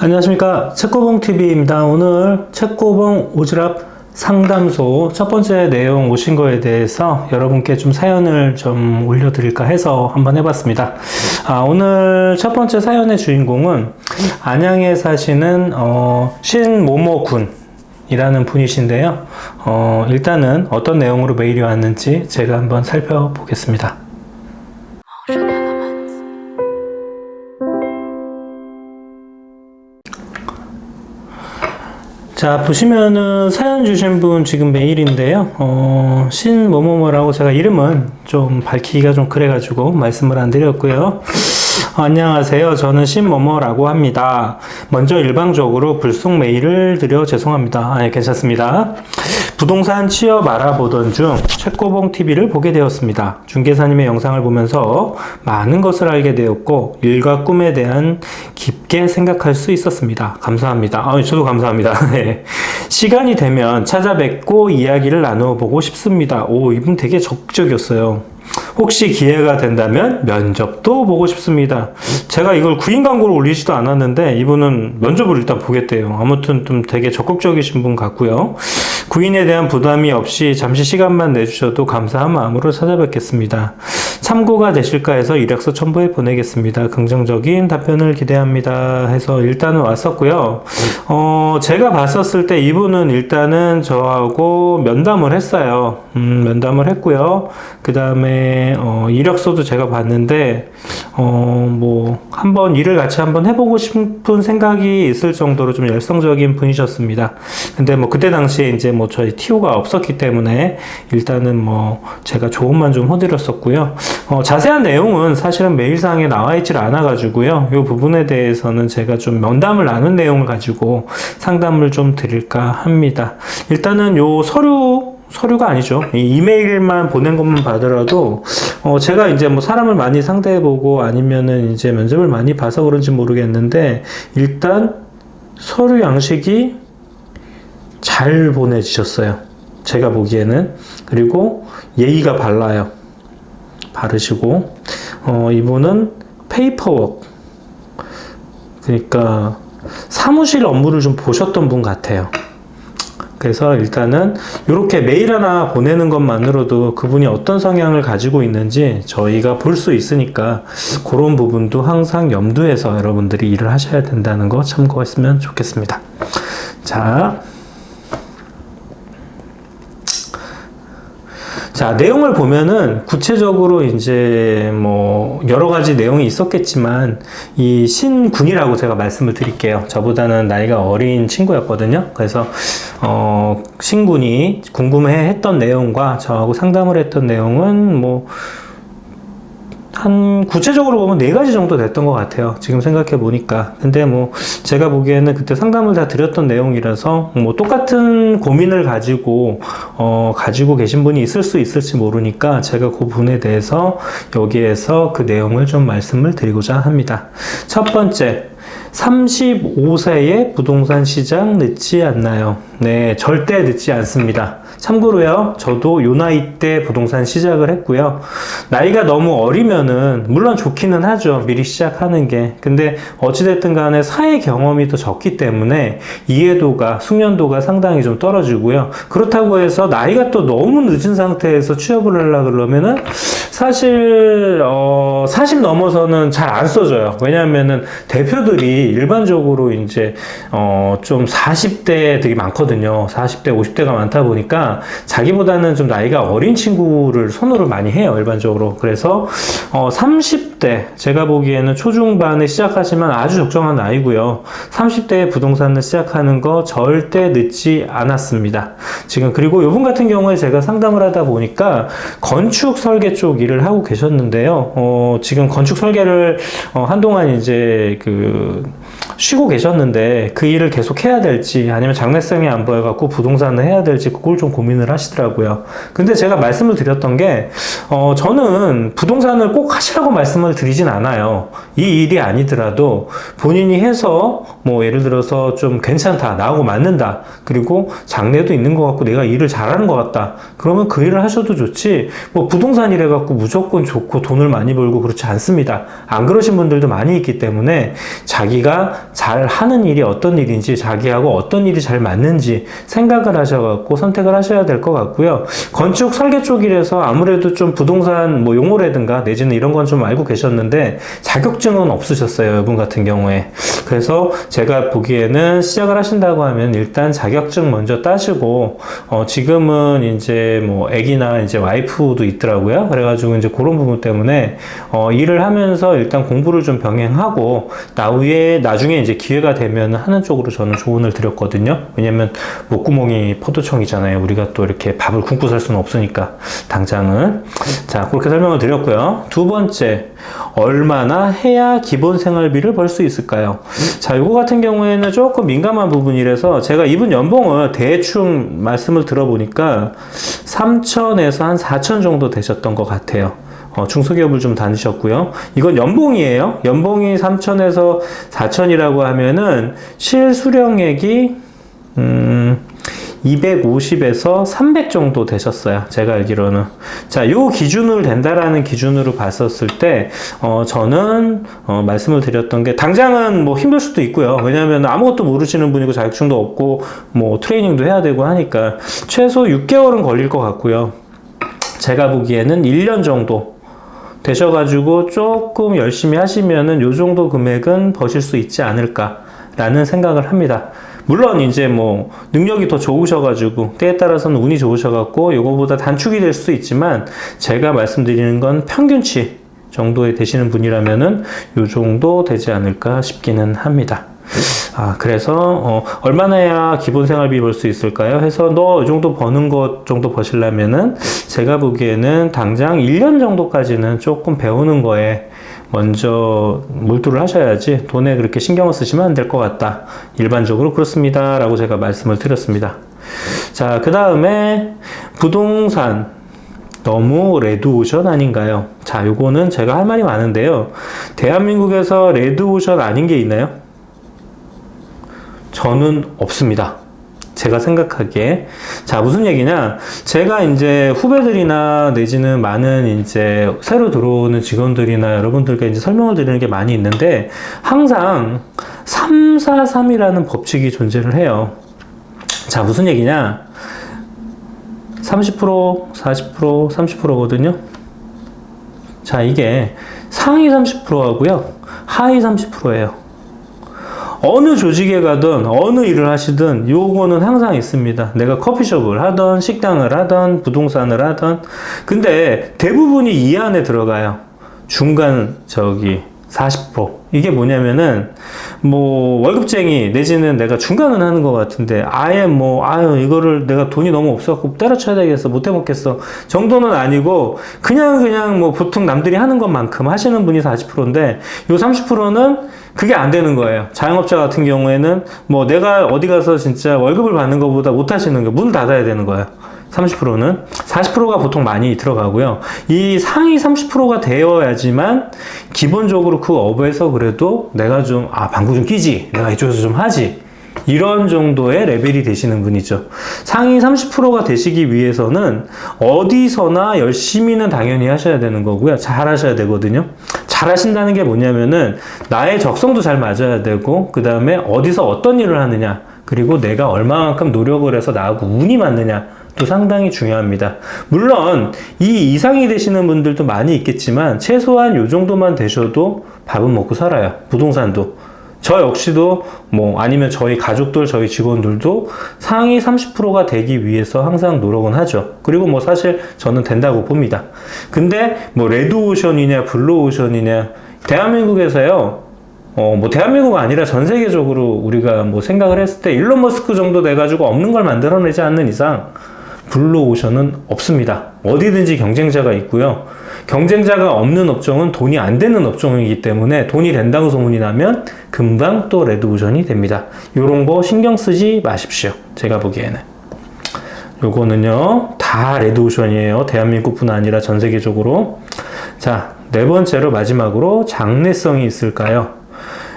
안녕하십니까 책고봉TV입니다. 오늘 책고봉 오지랖 상담소 첫 번째 내용 오신 거에 대해서 여러분께 좀 사연을 좀 올려드릴까 해서 한번 해봤습니다. 아, 오늘 첫 번째 사연의 주인공은 안양에 사시는 어, 신모모 군 이라는 분이신데요. 어, 일단은 어떤 내용으로 메일이 왔는지 제가 한번 살펴보겠습니다. 자, 보시면은 사연 주신 분 지금 메일인데요. 어, 신모모모라고 제가 이름은 좀 밝히기가 좀 그래가지고 말씀을 안 드렸고요. 어, 안녕하세요. 저는 신모모라고 합니다. 먼저 일방적으로 불속 메일을 드려 죄송합니다. 아, 예, 괜찮습니다. 부동산 취업 알아보던 중 책고봉 TV를 보게 되었습니다. 중개사님의 영상을 보면서 많은 것을 알게 되었고 일과 꿈에 대한 깊게 생각할 수 있었습니다. 감사합니다. 아, 저도 감사합니다. 네. 시간이 되면 찾아뵙고 이야기를 나누어 보고 싶습니다. 오, 이분 되게 적극적이었어요. 혹시 기회가 된다면 면접도 보고 싶습니다. 제가 이걸 구인 광고를 올리지도 않았는데 이분은 면접을 일단 보겠대요. 아무튼 좀 되게 적극적이신 분 같고요. 구인에 대한 부담이 없이 잠시 시간만 내주셔도 감사한 마음으로 찾아뵙겠습니다. 참고가 되실까 해서 이력서 첨부해 보내겠습니다. 긍정적인 답변을 기대합니다. 해서 일단은 왔었고요. 어, 제가 봤었을 때 이분은 일단은 저하고 면담을 했어요. 음, 면담을 했고요. 그 다음에 어, 이력서도 제가 봤는데 어, 뭐 한번 일을 같이 한번 해보고 싶은 생각이 있을 정도로 좀 열성적인 분이셨습니다. 근데 뭐 그때 당시에 이제 뭐 저희 TO가 없었기 때문에 일단은 뭐 제가 조언만 좀 해드렸었고요. 어, 자세한 내용은 사실은 메일상에 나와 있질 않아가지고요. 이 부분에 대해서는 제가 좀 면담을 나눈 내용을 가지고 상담을 좀 드릴까 합니다. 일단은 요 서류 서류가 아니죠. 이 이메일만 보낸 것만 받더라도 어 제가 이제 뭐 사람을 많이 상대해보고 아니면은 이제 면접을 많이 봐서 그런지 모르겠는데 일단 서류 양식이 잘 보내주셨어요. 제가 보기에는 그리고 예의가 발라요. 바르시고 어 이분은 페이퍼워크 그러니까 사무실 업무를 좀 보셨던 분 같아요. 그래서 일단은 이렇게 메일 하나 보내는 것만으로도 그분이 어떤 성향을 가지고 있는지 저희가 볼 수 있으니까 그런 부분도 항상 염두에서 여러분들이 일을 하셔야 된다는 거 참고했으면 좋겠습니다. 자. 자, 내용을 보면은 구체적으로 이제 뭐 여러 가지 내용이 있었겠지만 이 신군이라고 제가 말씀을 드릴게요. 저보다는 나이가 어린 친구였거든요. 그래서 어, 신군이 궁금해 했던 내용과 저하고 상담을 했던 내용은 뭐 한 구체적으로 보면 네 가지 정도 됐던 것 같아요. 지금 생각해 보니까. 근데 뭐 제가 보기에는 그때 상담을 다 드렸던 내용이라서 뭐 똑같은 고민을 가지고 어 가지고 계신 분이 있을 수 있을지 모르니까 제가 그 부분에 대해서 여기에서 그 내용을 좀 말씀을 드리고자 합니다. 첫 번째. 35세에 부동산 시장 늦지 않나요? 네, 절대 늦지 않습니다. 참고로요, 저도 요 나이 때 부동산 시작을 했고요. 나이가 너무 어리면은, 물론 좋기는 하죠. 미리 시작하는 게. 근데 어찌됐든 간에 사회 경험이 더 적기 때문에 이해도가, 숙련도가 상당히 좀 떨어지고요. 그렇다고 해서 나이가 또 너무 늦은 상태에서 취업을 하려고 그러면은 사실, 어, 40 넘어서는 잘 안 써져요. 왜냐하면은 대표들이 일반적으로 이제, 어, 좀 40대 되게 많거든요. 40대, 50대가 많다 보니까 자기보다는 좀 나이가 어린 친구를 선호를 많이 해요. 일반적으로. 그래서, 어, 30대, 제가 보기에는 초중반에 시작하시면 아주 적정한 나이고요. 30대에 부동산을 시작하는 거 절대 늦지 않았습니다. 지금, 그리고 요분 같은 경우에 제가 상담을 하다 보니까 건축 설계 쪽 일을 하고 계셨는데요. 어, 지금 건축 설계를 어, 한동안 이제 그 쉬고 계셨는데 그 일을 계속 해야 될지 아니면 장래성이 안 보여갖고 부동산을 해야 될지 그걸 좀 고민을 하시더라고요. 근데 제가 말씀을 드렸던 게 어, 저는 부동산을 꼭 하시라고 말씀을 드리진 않아요. 이 일이 아니더라도 본인이 해서 뭐 예를 들어서 좀 괜찮다 나하고 맞는다 그리고 장래도 있는 것 같고 내가 일을 잘하는 것 같다 그러면 그 일을 하셔도 좋지 뭐 부동산 일해 갖고 무조건 좋고 돈을 많이 벌고 그렇지 않습니다. 안 그러신 분들도 많이 있기 때문에 자기가 잘 하는 일이 어떤 일인지 자기하고 어떤 일이 잘 맞는지 생각을 하셔갖고 선택을 하셔야 될 것 같고요. 건축 설계 쪽이라서 아무래도 좀 부동산 뭐 용어라든가 내지는 이런 건 좀 알고 계셨는데 자격증은 없으셨어요. 이분 같은 경우에. 그래서 제가 보기에는 시작을 하신다고 하면 일단 자격증 먼저 따시고 어, 지금은 이제 뭐 애기나 이제 와이프도 있더라고요. 그래가지고 이제 그런 부분 때문에 어, 일을 하면서 일단 공부를 좀 병행하고 나후에 나중에 이제 기회가 되면 하는 쪽으로 저는 조언을 드렸거든요. 왜냐면 목구멍이 포도청이잖아요. 우리가 또 이렇게 밥을 굶고 살 수는 없으니까 당장은 자 그렇게 설명을 드렸고요. 두 번째 얼마나 해야 기본 생활비를 벌 수 있을까요? 자 이거 같은 경우에는 조금 민감한 부분이라서 제가 이분 연봉을 대충 말씀을 들어보니까 3천에서 한 4천 정도 되셨던 것 같아요. 어, 중소기업을 좀 다니셨고요. 이건 연봉이에요. 연봉이 3천에서 4천이라고 하면은 실수령액이 음, 250에서 300 정도 되셨어요. 제가 알기로는. 자, 요 기준을 된다라는 기준으로 봤었을 때, 어, 저는, 어, 말씀을 드렸던 게, 당장은 뭐 힘들 수도 있고요. 왜냐하면 아무것도 모르시는 분이고 자격증도 없고, 뭐 트레이닝도 해야 되고 하니까, 최소 6개월은 걸릴 것 같고요. 제가 보기에는 1년 정도 되셔가지고 조금 열심히 하시면은 요 정도 금액은 버실 수 있지 않을까라는 생각을 합니다. 물론 이제 뭐 능력이 더 좋으셔가지고 때에 따라서는 운이 좋으셔갖고 요거보다 단축이 될 수도 있지만 제가 말씀드리는 건 평균치 정도에 되시는 분이라면은 요 정도 되지 않을까 싶기는 합니다. 아, 그래서, 어, 얼마나 해야 기본 생활비 벌 수 있을까요? 해서 너 이 정도 버는 것 정도 버시려면은 제가 보기에는 당장 1년 정도까지는 조금 배우는 거에 먼저 몰두를 하셔야지 돈에 그렇게 신경을 쓰시면 안 될 것 같다. 일반적으로 그렇습니다. 라고 제가 말씀을 드렸습니다. 자, 그 다음에 부동산. 너무 레드오션 아닌가요? 자, 요거는 제가 할 말이 많은데요. 대한민국에서 레드오션 아닌 게 있나요? 저는 없습니다. 제가 생각하기에. 자, 무슨 얘기냐. 제가 이제 후배들이나 내지는 많은 이제 새로 들어오는 직원들이나 여러분들께 이제 설명을 드리는 게 많이 있는데, 항상 343이라는 법칙이 존재를 해요. 자, 무슨 얘기냐. 30%, 40%, 30%거든요. 자, 이게 상위 30%하고요. 하위 30%예요. 어느 조직에 가든 어느 일을 하시든 요거는 항상 있습니다. 내가 커피숍을 하던 식당을 하던 부동산을 하던 근데 대부분이 이 안에 들어가요. 중간 저기 40% 이게 뭐냐면은 뭐 월급쟁이 내지는 내가 중간은 하는 것 같은데 아예 뭐 아유 이거를 내가 돈이 너무 없어갖고 때려쳐야 되겠어 못 해먹겠어 정도는 아니고 그냥 그냥 뭐 보통 남들이 하는 것만큼 하시는 분이 40%인데 요 30%는 그게 안 되는 거예요. 자영업자 같은 경우에는 뭐 내가 어디 가서 진짜 월급을 받는 것보다 못 하시는 거 문 닫아야 되는 거예요 30%는 40%가 보통 많이 들어가고요. 이 상위 30%가 되어야지만 기본적으로 그 업에서 그래도 내가 좀, 아, 방구 좀 끼지. 내가 이쪽에서 좀 하지. 이런 정도의 레벨이 되시는 분이죠. 상위 30%가 되시기 위해서는 어디서나 열심히는 당연히 하셔야 되는 거고요. 잘 하셔야 되거든요. 잘 하신다는 게 뭐냐면은 나의 적성도 잘 맞아야 되고, 그 다음에 어디서 어떤 일을 하느냐, 그리고 내가 얼마만큼 노력을 해서 나하고 운이 맞느냐, 또 상당히 중요합니다. 물론 이 이상이 되시는 분들도 많이 있겠지만 최소한 요 정도만 되셔도 밥은 먹고 살아요. 부동산도. 저 역시도 뭐 아니면 저희 가족들 저희 직원들도 상위 30%가 되기 위해서 항상 노력은 하죠. 그리고 뭐 사실 저는 된다고 봅니다. 근데 뭐 레드 오션이냐 블루 오션이냐 대한민국에서요. 어, 뭐, 대한민국 아니라 전 세계적으로 우리가 뭐 생각을 했을 때 일론 머스크 정도 돼가지고 없는 걸 만들어내지 않는 이상 블루오션은 없습니다. 어디든지 경쟁자가 있고요. 경쟁자가 없는 업종은 돈이 안 되는 업종이기 때문에 돈이 된다고 소문이 나면 금방 또 레드오션이 됩니다. 요런 거 신경 쓰지 마십시오. 제가 보기에는. 요거는요, 다 레드오션이에요. 대한민국뿐 아니라 전 세계적으로. 자, 네 번째로 마지막으로 장래성이 있을까요?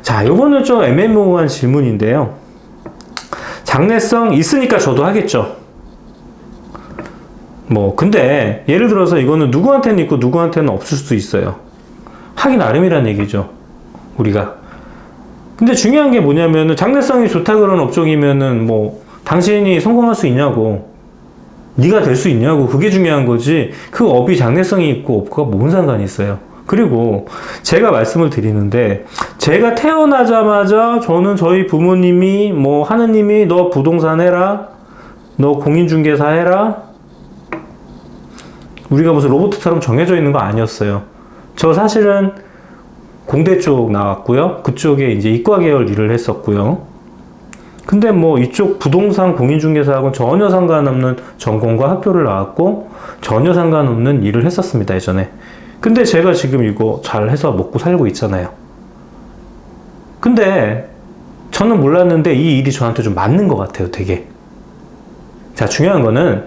자, 요거는 좀 애매모호한 질문인데요. 장래성 있으니까 저도 하겠죠. 뭐 근데 예를 들어서 이거는 누구한테는 있고 누구한테는 없을 수도 있어요. 하기 나름이란 얘기죠. 우리가 근데 중요한 게 뭐냐면은 장래성이 좋다 그런 업종이면은 뭐 당신이 성공할 수 있냐고 네가 될 수 있냐고 그게 중요한 거지 그 업이 장래성이 있고 없고가 뭔 상관이 있어요. 그리고 제가 말씀을 드리는데 제가 태어나자마자 저는 저희 부모님이 뭐 하느님이 너 부동산 해라 너 공인중개사 해라 우리가 무슨 로봇처럼 정해져 있는 거 아니었어요. 저 사실은 공대 쪽 나왔고요. 그쪽에 이제 이과 계열 일을 했었고요. 근데 뭐 이쪽 부동산 공인중개사하고는 전혀 상관없는 전공과 학교를 나왔고 전혀 상관없는 일을 했었습니다, 예전에. 근데 제가 지금 이거 잘 해서 먹고 살고 있잖아요. 근데 저는 몰랐는데 이 일이 저한테 좀 맞는 것 같아요, 되게. 자, 중요한 거는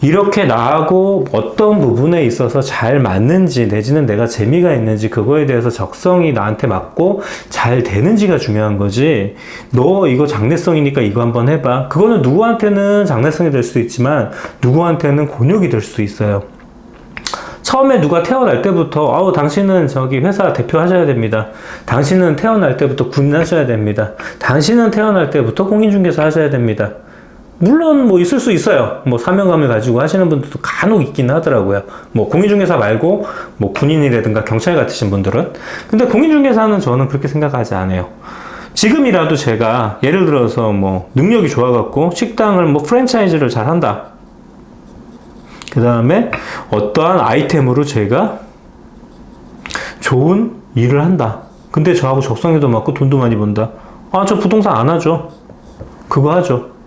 이렇게 나하고 어떤 부분에 있어서 잘 맞는지 내지는 내가 재미가 있는지 그거에 대해서 적성이 나한테 맞고 잘 되는지가 중요한 거지 너 이거 장래성이니까 이거 한번 해봐 그거는 누구한테는 장래성이 될수 있지만 누구한테는 곤욕이 될수 있어요 처음에 누가 태어날 때부터 아우 당신은 저기 회사 대표 하셔야 됩니다. 당신은 태어날 때부터 군 하셔야 됩니다. 당신은 태어날 때부터 공인중개사 하셔야 됩니다. 물론 뭐 있을 수 있어요. 뭐 사명감을 가지고 하시는 분들도 간혹 있긴 하더라고요. 뭐 공인중개사 말고 뭐 군인이라든가 경찰 같으신 분들은. 근데 공인중개사는 저는 그렇게 생각하지 않아요. 지금이라도 제가 예를 들어서 뭐 능력이 좋아갖고 식당을 뭐 프랜차이즈를 잘 한다. 그 다음에 어떠한 아이템으로 제가 좋은 일을 한다. 근데 저하고 적성에도 맞고 돈도 많이 번다. 아, 저 부동산 안 하죠. 그거 하죠.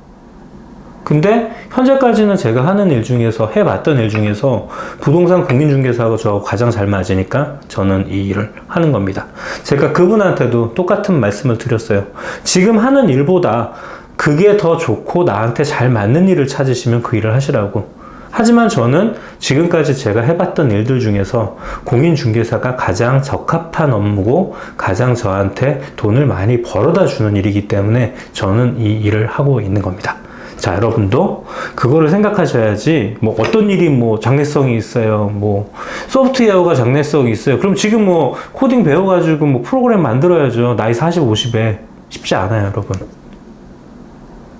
근데 현재까지는 제가 하는 일 중에서 해봤던 일 중에서 부동산 공인중개사하고 저하고 가장 잘 맞으니까 저는 이 일을 하는 겁니다. 제가 그분한테도 똑같은 말씀을 드렸어요. 지금 하는 일보다 그게 더 좋고 나한테 잘 맞는 일을 찾으시면 그 일을 하시라고. 하지만 저는 지금까지 제가 해봤던 일들 중에서 공인중개사가 가장 적합한 업무고 가장 저한테 돈을 많이 벌어다 주는 일이기 때문에 저는 이 일을 하고 있는 겁니다. 자, 여러분도 그거를 생각하셔야지, 뭐, 어떤 일이 뭐, 장래성이 있어요. 뭐, 소프트웨어가 장래성이 있어요. 그럼 지금 뭐, 코딩 배워가지고 뭐, 프로그램 만들어야죠. 나이 40, 50에. 쉽지 않아요, 여러분.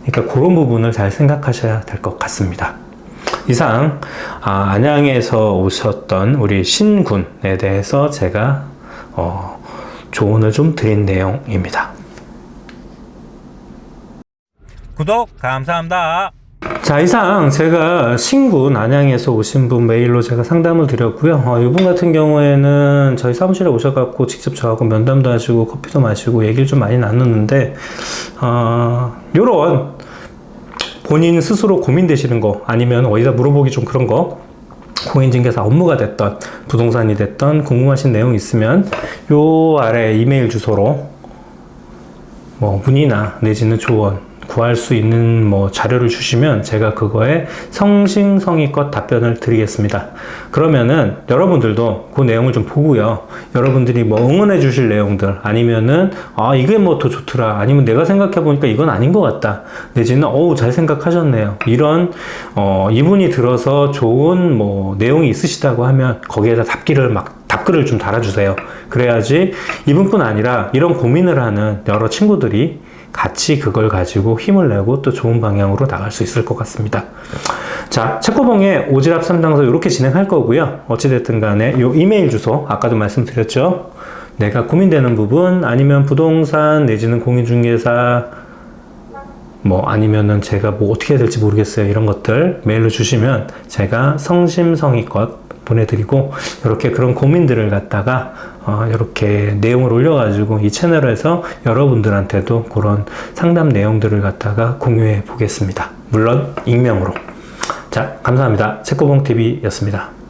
그러니까 그런 부분을 잘 생각하셔야 될 것 같습니다. 이상, 아, 안양에서 오셨던 우리 신군에 대해서 제가, 어, 조언을 좀 드린 내용입니다. 구독 감사합니다. 자 이상 제가 신군 안양에서 오신 분 메일로 제가 상담을 드렸고요. 어, 이분 같은 경우에는 저희 사무실에 오셔갖고 직접 저하고 면담도 하시고 커피도 마시고 얘기를 좀 많이 나눴는데 어, 요런 본인 스스로 고민되시는 거 아니면 어디다 물어보기 좀 그런 거 공인중개사 업무가 됐던 부동산이 됐던 궁금하신 내용 있으면 요 아래 이메일 주소로 뭐 문의나 내지는 조언 구할 수 있는 뭐 자료를 주시면 제가 그거에 성심성의껏 답변을 드리겠습니다. 그러면은 여러분들도 그 내용을 좀 보고요. 여러분들이 뭐 응원해 주실 내용들 아니면은 아 이게 뭐 더 좋더라 아니면 내가 생각해 보니까 이건 아닌 것 같다 내지는 어우 잘 생각하셨네요. 이런 어 이분이 들어서 좋은 뭐 내용이 있으시다고 하면 거기에다 답기를 막 답글을 좀 달아주세요. 그래야지 이분뿐 아니라 이런 고민을 하는 여러 친구들이 같이 그걸 가지고 힘을 내고 또 좋은 방향으로 나갈 수 있을 것 같습니다. 자, 책고봉의 오지랖 3당서 이렇게 진행할 거고요. 어찌됐든 간에 이 이메일 주소, 아까도 말씀드렸죠. 내가 고민되는 부분, 아니면 부동산 내지는 공인중개사, 뭐 아니면은 제가 뭐 어떻게 해야 될지 모르겠어요. 이런 것들 메일로 주시면 제가 성심성의껏 보내드리고 이렇게 그런 고민들을 갖다가 어, 이렇게 내용을 올려가지고 이 채널에서 여러분들한테도 그런 상담 내용들을 갖다가 공유해 보겠습니다. 물론 익명으로. 자, 감사합니다. 책고봉TV였습니다.